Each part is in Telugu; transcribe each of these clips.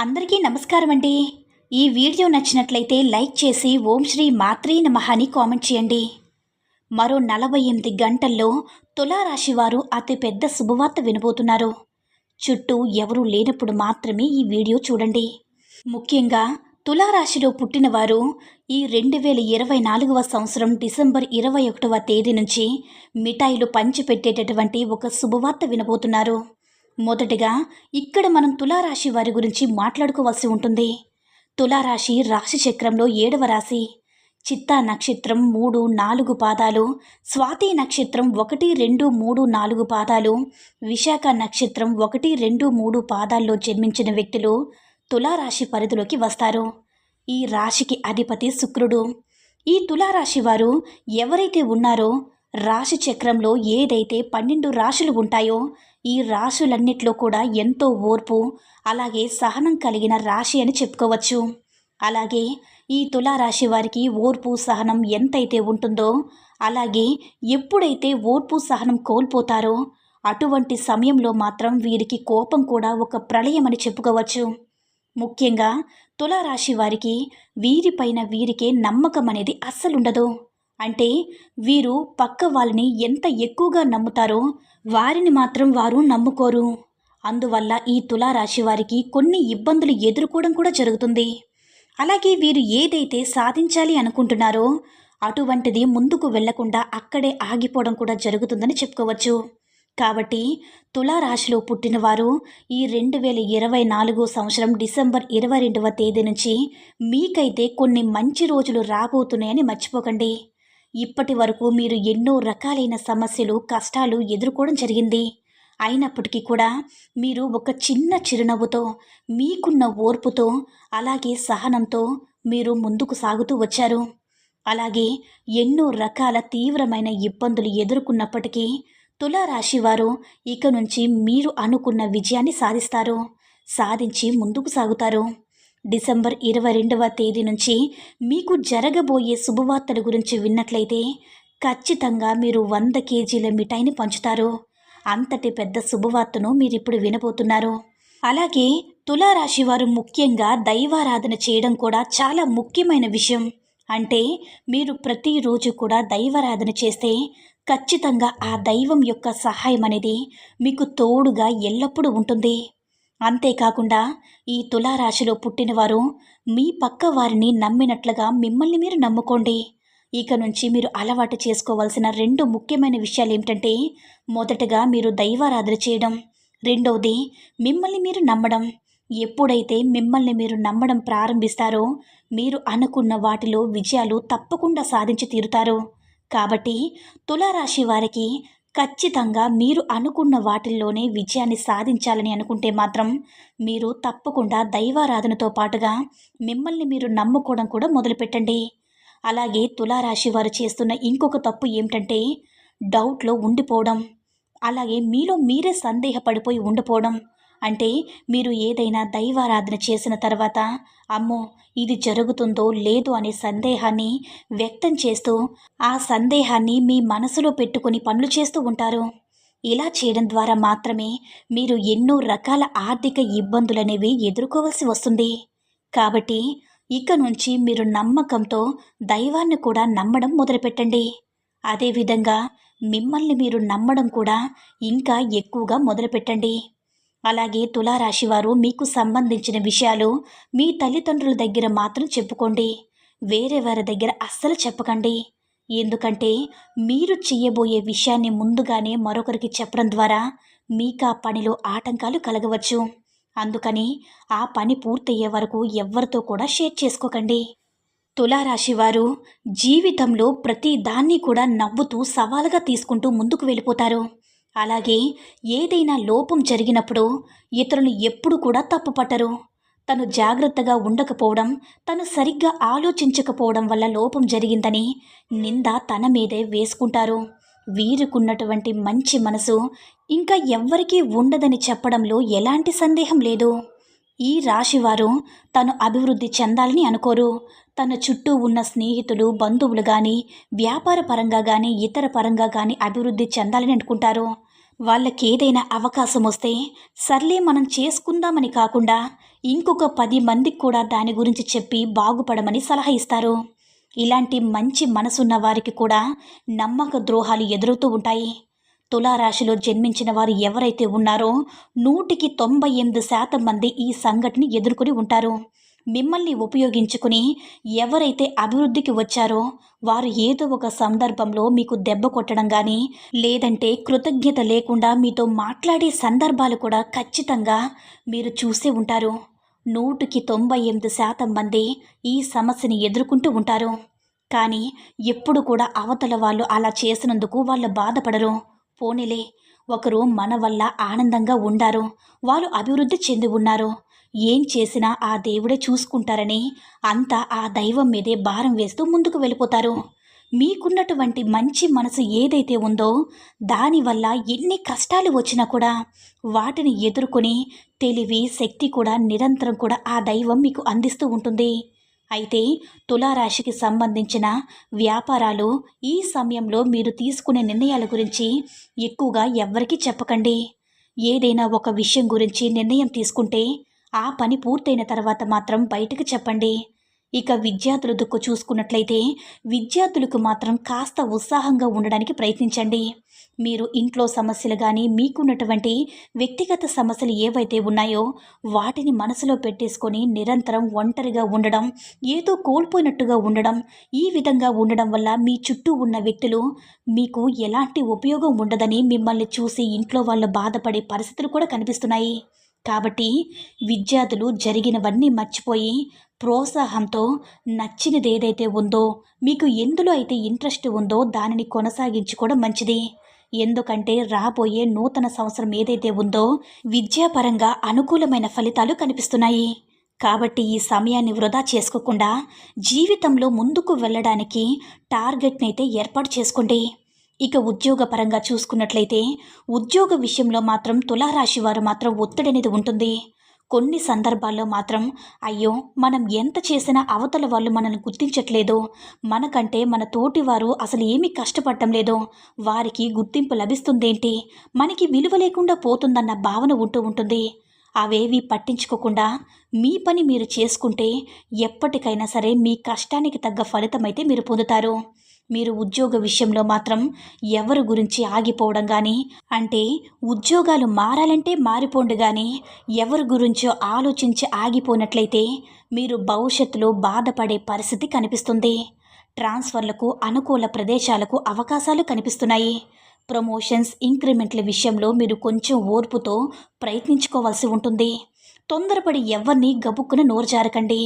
అందరికీ నమస్కారం అండి. ఈ వీడియో నచ్చినట్లయితే లైక్ చేసి ఓం శ్రీ మాత్రీ నమహాని అని కామెంట్ చేయండి. మరో నలభై ఎనిమిది గంటల్లో తులారాశి వారు అతి పెద్ద శుభవార్త వినబోతున్నారు. చుట్టూ ఎవరూ లేనప్పుడు మాత్రమే ఈ వీడియో చూడండి. ముఖ్యంగా తులారాశిలో పుట్టినవారు ఈ రెండు వేల ఇరవై నాలుగవ సంవత్సరం డిసెంబర్ ఇరవై ఒకటవ తేదీ నుంచి మిఠాయిలు పంచిపెట్టేటటువంటి ఒక శుభవార్త వినబోతున్నారు. మొదటగా ఇక్కడ మనం తులారాశి వారి గురించి మాట్లాడుకోవాల్సి ఉంటుంది. తులారాశి రాశి చక్రంలో ఏడవ రాశి. చిత్తా నక్షత్రం మూడు నాలుగు పాదాలు స్వాతి నక్షత్రం ఒకటి రెండు మూడు నాలుగు పాదాలు విశాఖ నక్షత్రం ఒకటి రెండు మూడు పాదాల్లో జన్మించిన వ్యక్తులు తులారాశి పరిధిలోకి వస్తారు. ఈ రాశికి అధిపతి శుక్రుడు. ఈ తులారాశి వారు ఎవరైతే ఉన్నారో రాశి చక్రంలో ఏదైతే పన్నెండు రాశులు ఉంటాయో ఈ రాశులన్నిట్లో కూడా ఎంతో ఓర్పు అలాగే సహనం కలిగిన రాశి అని చెప్పుకోవచ్చు. అలాగే ఈ తులారాశి వారికి ఓర్పు సహనం ఎంతైతే ఉంటుందో అలాగే ఎప్పుడైతే ఓర్పు సహనం కోల్పోతారో అటువంటి సమయంలో మాత్రం వీరికి కోపం కూడా ఒక ప్రళయం అని చెప్పుకోవచ్చు. ముఖ్యంగా తులారాశి వారికి వీరిపైన వీరికే నమ్మకం అనేది అస్సలుండదు. అంటే వీరు పక్క వాళ్ళని ఎంత ఎక్కువగా నమ్ముతారో వారిని మాత్రం వారు నమ్ముకోరు. అందువల్ల ఈ తులారాశి వారికి కొన్ని ఇబ్బందులు ఎదుర్కోవడం కూడా జరుగుతుంది. అలాగే వీరు ఏదైతే సాధించాలి అనుకుంటున్నారో అటువంటిది ముందుకు వెళ్ళకుండా అక్కడే ఆగిపోవడం కూడా జరుగుతుందని చెప్పుకోవచ్చు. కాబట్టి తులారాశిలో పుట్టినవారు ఈ రెండు వేల ఇరవై నాలుగు సంవత్సరం డిసెంబర్ ఇరవై రెండవ తేదీ నుంచి మీకైతే కొన్ని మంచి రోజులు రాబోతున్నాయని మర్చిపోకండి. ఇప్పటి వరకు మీరు ఎన్నో రకాలైన సమస్యలు కష్టాలు ఎదుర్కోవడం జరిగింది. అయినప్పటికీ కూడా మీరు ఒక చిన్న చిరునవ్వుతో మీకున్న ఓర్పుతో అలాగే సహనంతో మీరు ముందుకు సాగుతూ వచ్చారు. అలాగే ఎన్నో రకాల తీవ్రమైన ఇబ్బందులు ఎదుర్కొన్నప్పటికీ తులారాశి వారు ఇక నుంచి మీరు అనుకున్న విజయాన్ని సాధిస్తారు సాధించి ముందుకు సాగుతారు. డిసెంబర్ ఇరవై రెండవ తేదీ నుంచి మీకు జరగబోయే శుభవార్తల గురించి విన్నట్లయితే ఖచ్చితంగా మీరు వంద కేజీల మిఠాయిని పంచుతారు. అంతటి పెద్ద శుభవార్తను మీరు ఇప్పుడు వినబోతున్నారు. అలాగే తులారాశి వారు ముఖ్యంగా దైవారాధన చేయడం కూడా చాలా ముఖ్యమైన విషయం. అంటే మీరు ప్రతిరోజు కూడా దైవారాధన చేస్తే ఖచ్చితంగా ఆ దైవం యొక్క సహాయం అనేది మీకు తోడుగా ఎల్లప్పుడూ ఉంటుంది. అంతేకాకుండా ఈ తులారాశిలో పుట్టినవారు మీ పక్క వారిని నమ్మినట్లుగా మిమ్మల్ని మీరు నమ్ముకోండి. ఇక నుంచి మీరు అలవాటు చేసుకోవాల్సిన రెండు ముఖ్యమైన విషయాలు ఏమిటంటే మొదటగా మీరు దైవారాధన చేయడం రెండవది మిమ్మల్ని మీరు నమ్మడం. ఎప్పుడైతే మిమ్మల్ని మీరు నమ్మడం ప్రారంభిస్తారో మీరు అనుకున్న వాటిలో విజయాలు తప్పకుండా సాధించి తీరుతారు. కాబట్టి తులారాశి వారికి ఖచ్చితంగా మీరు అనుకున్న వాటిల్లోనే విజయాన్ని సాధించాలని అనుకుంటే మాత్రం మీరు తప్పకుండా దైవారాధనతో పాటుగా మిమ్మల్ని మీరు నమ్ముకోవడం కూడా మొదలుపెట్టండి. అలాగే తులారాశి వారు చేస్తున్న ఇంకొక తప్పు ఏమిటంటే డౌట్లో ఉండిపోవడం. అలాగే మీలో మీరే సందేహపడిపోయి ఉండిపోవడం. అంటే మీరు ఏదైనా దైవారాధన చేసిన తర్వాత అమ్మో ఇది జరుగుతుందో లేదో అనే సందేహాన్ని వ్యక్తం చేస్తూ ఆ సందేహాన్ని మీ మనసులో పెట్టుకుని పనులు చేస్తూ ఉంటారు. ఇలా చేయడం ద్వారా మాత్రమే మీరు ఎన్నో రకాల ఆర్థిక ఇబ్బందులనేవి ఎదుర్కోవలసి వస్తుంది. కాబట్టి ఇక నుంచి మీరు నమ్మకంతో దైవాన్ని కూడా నమ్మడం మొదలుపెట్టండి. అదేవిధంగా మిమ్మల్ని మీరు నమ్మడం కూడా ఇంకా ఎక్కువగా మొదలుపెట్టండి. అలాగే తులారాశి వారు మీకు సంబంధించిన విషయాలు మీ తల్లిదండ్రుల దగ్గర మాత్రం చెప్పుకోండి. వేరే వారి దగ్గర అస్సలు చెప్పకండి. ఎందుకంటే మీరు చేయబోయే విషయాన్ని ముందుగానే మరొకరికి చెప్పడం ద్వారా మీకు ఆ పనిలో ఆటంకాలు కలగవచ్చు. అందుకని ఆ పని పూర్తయ్యే వరకు ఎవ్వరితో కూడా షేర్ చేసుకోకండి. తులారాశి వారు జీవితంలో ప్రతి దాన్ని కూడా నవ్వుతూ సవాలుగా తీసుకుంటూ ముందుకు వెళ్ళిపోతారు. అలాగే ఏదైనా లోపం జరిగినప్పుడు ఇతరులు ఎప్పుడు కూడా తప్పుపట్టరు. తను జాగ్రత్తగా ఉండకపోవడం తను సరిగ్గా ఆలోచించకపోవడం వల్ల లోపం జరిగిందని నింద తన మీదే వేసుకుంటారు. వీరుకున్నటువంటి మంచి మనసు ఇంకా ఎవ్వరికీ ఉండదని చెప్పడంలో ఎలాంటి సందేహం లేదు. ఈ రాశివారు తను అభివృద్ధి చెందాలని అనుకోరు. తన చుట్టూ ఉన్న స్నేహితులు బంధువులు కానీ వ్యాపార పరంగా కానీ ఇతర పరంగా కానీ అభివృద్ధి చెందాలని అనుకుంటారు. వాళ్ళకి ఏదైనా అవకాశం వస్తే సర్లే మనం చేసుకుందామని కాకుండా ఇంకొక పది మందికి కూడా దాని గురించి చెప్పి బాగుపడమని సలహా ఇస్తారు. ఇలాంటి మంచి మనసున్న వారికి కూడా నమ్మక ద్రోహాలు ఎదురవుతూ ఉంటాయి. తులారాశిలో జన్మించిన వారు ఎవరైతే ఉన్నారో నూటికి తొంభై ఎనిమిది శాతం మంది ఈ సంఘటన ఎదుర్కొని ఉంటారు. మిమ్మల్ని ఉపయోగించుకుని ఎవరైతే అభివృద్ధికి వచ్చారో వారు ఏదో ఒక సందర్భంలో మీకు దెబ్బ కొట్టడం కానీ లేదంటే కృతజ్ఞత లేకుండా మీతో మాట్లాడే సందర్భాలు కూడా ఖచ్చితంగా మీరు చూసే ఉంటారు. నూటికి తొంభై ఎనిమిది శాతం మంది ఈ సమస్యని ఎదుర్కొంటూ ఉంటారు. కానీ ఎప్పుడు కూడా అవతల వాళ్ళు అలా చేసినందుకు వాళ్ళు బాధపడరు. పోనీలే. ఒకరు మన వల్ల ఆనందంగా ఉండారు. వాళ్ళు అభివృద్ధి చెంది ఉన్నారు. ఏం చేసినా ఆ దేవుడే చూసుకుంటారని అంతా ఆ దైవం మీదే భారం వేస్తూ ముందుకు వెళ్ళిపోతారు. మీకున్నటువంటి మంచి మనసు ఏదైతే ఉందో దానివల్ల ఎన్ని కష్టాలు వచ్చినా కూడా వాటిని ఎదుర్కొని తెలివి శక్తి కూడా నిరంతరం కూడా ఆ దైవం మీకు అందిస్తూ ఉంటుంది. అయితే తులారాశికి సంబంధించిన వ్యాపారాలు ఈ సమయంలో మీరు తీసుకునే నిర్ణయాల గురించి ఎక్కువగా ఎవ్వరికీ చెప్పకండి. ఏదైనా ఒక విషయం గురించి నిర్ణయం తీసుకుంటే ఆ పని పూర్తయిన తర్వాత మాత్రం బయటకు చెప్పండి. ఇక విద్యార్థుల దుక్కు చూసుకున్నట్లయితే విద్యార్థులకు మాత్రం కాస్త ఉత్సాహంగా ఉండడానికి ప్రయత్నించండి. మీరు ఇంట్లో సమస్యలు కానీ మీకున్నటువంటి వ్యక్తిగత సమస్యలు ఏవైతే ఉన్నాయో వాటిని మనసులో పెట్టేసుకొని నిరంతరం ఒంటరిగా ఉండడం ఏదో కోల్పోయినట్టుగా ఉండడం ఈ విధంగా ఉండడం వల్ల మీ చుట్టూ ఉన్న వ్యక్తులు మీకు ఎలాంటి ఉపయోగం ఉండదని మిమ్మల్ని చూసి ఇంట్లో వాళ్ళు బాధపడే పరిస్థితులు కూడా కనిపిస్తున్నాయి. కాబట్టి విద్యార్థులు జరిగినవన్నీ మర్చిపోయి ప్రోత్సాహంతో నచ్చినది ఏదైతే ఉందో మీకు ఎందులో అయితే ఇంట్రెస్ట్ ఉందో దానిని కొనసాగించుకోవడం మంచిది. ఎందుకంటే రాబోయే నూతన సంవత్సరం ఏదైతే ఉందో విద్యాపరంగా అనుకూలమైన ఫలితాలు కనిపిస్తున్నాయి. కాబట్టి ఈ సమయాన్ని వృధా చేసుకోకుండా జీవితంలో ముందుకు వెళ్ళడానికి టార్గెట్ని అయితే ఏర్పాటు చేసుకోండి. ఇక ఉద్యోగపరంగా చూసుకున్నట్లయితే ఉద్యోగ విషయంలో మాత్రం తులారాశి వారు మాత్రం ఒత్తిడి అనేది ఉంటుంది. కొన్ని సందర్భాల్లో మాత్రం అయ్యో మనం ఎంత చేసినా అవతల వాళ్ళు మనల్ని గుర్తించట్లేదు. మనకంటే మన తోటి వారు అసలు ఏమీ కష్టపడటం లేదో. వారికి గుర్తింపు లభిస్తుందేంటి? మనకి విలువ లేకుండా పోతుందన్న భావన ఉంటూ ఉంటుంది. అవేవి పట్టించుకోకుండా మీ పని మీరు చేసుకుంటే ఎప్పటికైనా సరే మీ కష్టానికి తగ్గ ఫలితమైతే మీరు పొందుతారు. మీరు ఉద్యోగ విషయంలో మాత్రం ఎవరి గురించి ఆగిపోవడం కానీ అంటే ఉద్యోగాలు మారాలంటే మారిపోండి కానీ ఎవరి గురించో ఆలోచించి ఆగిపోయినట్లయితే మీరు భవిష్యత్తులో బాధపడే పరిస్థితి కనిపిస్తుంది. ట్రాన్స్ఫర్లకు అనుకూల ప్రదేశాలకు అవకాశాలు కనిపిస్తున్నాయి. ప్రమోషన్స్ ఇంక్రిమెంట్ల విషయంలో మీరు కొంచెం ఓర్పుతో ప్రయత్నించుకోవాల్సి ఉంటుంది. తొందరపడి ఎవరిని గబుక్కున నోరు జారకండి.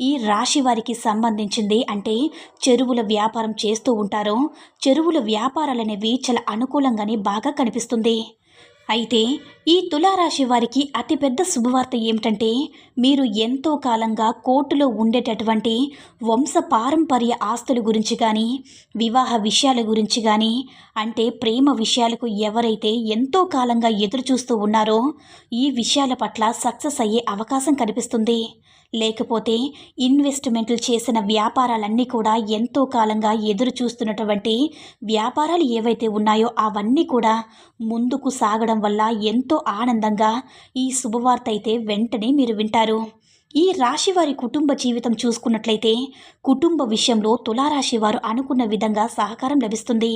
ఈ రాశి వారికి సంబంధించింది అంటే చెరువుల వ్యాపారం చేస్తూ ఉంటారో. చెరువుల వ్యాపారాలనేవి చాలా అనుకూలంగానే బాగా కనిపిస్తుంది. అయితే ఈ తులారాశి వారికి అతిపెద్ద శుభవార్త ఏమిటంటే మీరు ఎంతో కాలంగా కోర్టులో ఉండేటటువంటి వంశ పారంపర్య ఆస్తుల గురించి కానీ వివాహ విషయాల గురించి కానీ అంటే ప్రేమ విషయాలకు ఎవరైతే ఎంతో కాలంగా ఎదురు చూస్తూ ఉన్నారో ఈ విషయాల పట్ల సక్సెస్ అయ్యే అవకాశం కనిపిస్తుంది. లేకపోతే ఇన్వెస్ట్మెంట్లు చేసిన వ్యాపారాలన్నీ కూడా ఎంతో కాలంగా ఎదురు చూస్తున్నటువంటి వ్యాపారాలు ఏవైతే ఉన్నాయో అవన్నీ కూడా ముందుకు సాగడం వల్ల ఎంతో ఆనందంగా ఈ శుభవార్త అయితే వెంటనే మీరు వింటారు. ఈ రాశి వారి కుటుంబ జీవితం చూసుకున్నట్లయితే కుటుంబ విషయంలో తులారాశి వారు అనుకున్న విధంగా సహకారం లభిస్తుంది.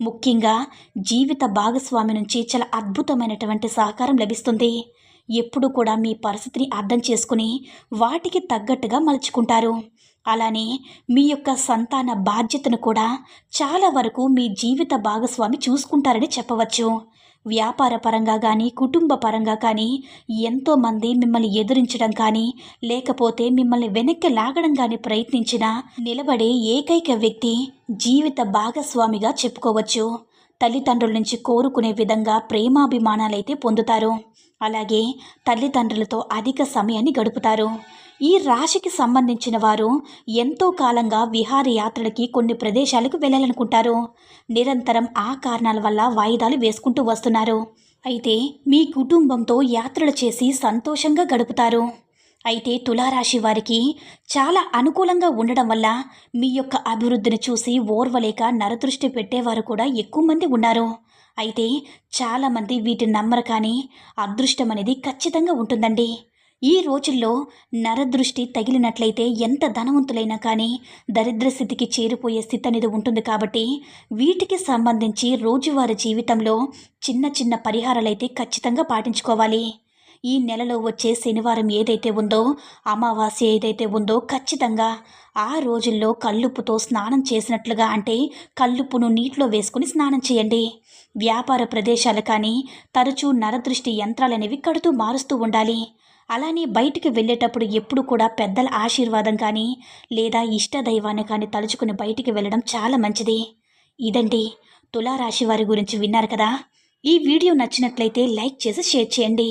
ముఖ్యంగా జీవిత భాగస్వామి నుంచి చాలా అద్భుతమైనటువంటి సహకారం లభిస్తుంది. ఎప్పుడు కూడా మీ పరిస్థితిని అర్థం చేసుకుని వాటికి తగ్గట్టుగా మలుచుకుంటారు. అలానే మీ యొక్క సంతాన బాధ్యతను కూడా చాలా వరకు మీ జీవిత భాగస్వామి చూసుకుంటారని చెప్పవచ్చు. వ్యాపార పరంగా కానీ కుటుంబ పరంగా కానీ ఎంతోమంది మిమ్మల్ని ఎదురించడం కానీ లేకపోతే మిమ్మల్ని వెనక్కి లాగడం కానీ ప్రయత్నించినా నిలబడే ఏకైక వ్యక్తి జీవిత భాగస్వామిగా చెప్పుకోవచ్చు. తల్లిదండ్రుల నుంచి కోరుకునే విధంగా ప్రేమాభిమానాలైతే పొందుతారు. అలాగే తల్లిదండ్రులతో అధిక సమయాన్ని గడుపుతారు. ఈ రాశికి సంబంధించిన వారు ఎంతో కాలంగా విహారయాత్రలకి కొన్ని ప్రదేశాలకు వెళ్ళాలనుకుంటారు. నిరంతరం ఆ కారణాల వల్ల వాయిదాలు వేసుకుంటూ వస్తున్నారు. అయితే మీ కుటుంబంతో యాత్రలు చేసి సంతోషంగా గడుపుతారు. అయితే తులారాశి వారికి చాలా అనుకూలంగా ఉండడం వల్ల మీ యొక్క అభివృద్ధిని చూసి ఓర్వలేక నరదృష్టి పెట్టేవారు కూడా ఎక్కువ మంది ఉన్నారు. అయితే చాలామంది వీటిని నమ్మరు కానీ అదృష్టం అనేది ఖచ్చితంగా ఉంటుందండి. ఈ రోజుల్లో నరదృష్టి తగిలినట్లయితే ఎంత ధనవంతులైనా కానీ దరిద్ర స్థితికి చేరిపోయే స్థితి అనేది ఉంటుంది కాబట్టి వీటికి సంబంధించి రోజువారీ జీవితంలో చిన్న చిన్న పరిహారాలైతే ఖచ్చితంగా పాటించుకోవాలి. ఈ నెలలో వచ్చే శనివారం ఏదైతే ఉందో అమావాస్య ఏదైతే ఉందో ఖచ్చితంగా ఆ రోజుల్లో కల్లుప్పుతో స్నానం చేసినట్లుగా అంటే కల్లుప్పును నీటిలో వేసుకుని స్నానం చేయండి. వ్యాపార ప్రదేశాలు కానీ తరచూ నరదృష్టి యంత్రాలు అనేవి కడుతూ మారుస్తూ ఉండాలి. అలానే బయటికి వెళ్ళేటప్పుడు ఎప్పుడు కూడా పెద్దల ఆశీర్వాదం కానీ లేదా ఇష్ట దైవాన్ని కానీ తలుచుకుని బయటికి వెళ్ళడం చాలా మంచిది. ఇదండి తులారాశి వారి గురించి విన్నారు కదా. ఈ వీడియో నచ్చినట్లయితే లైక్ చేసి షేర్ చేయండి.